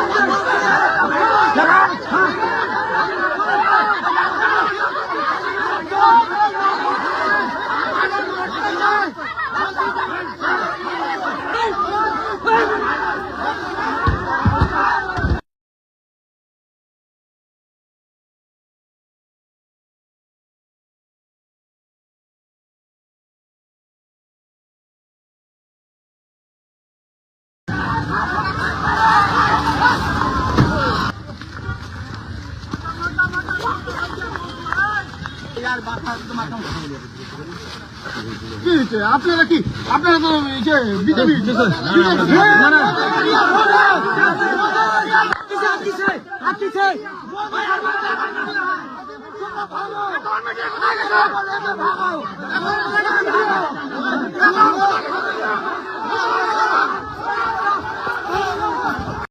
Ha ha ha! আপনারা কি আপনারা তো বিজেপি ভাগো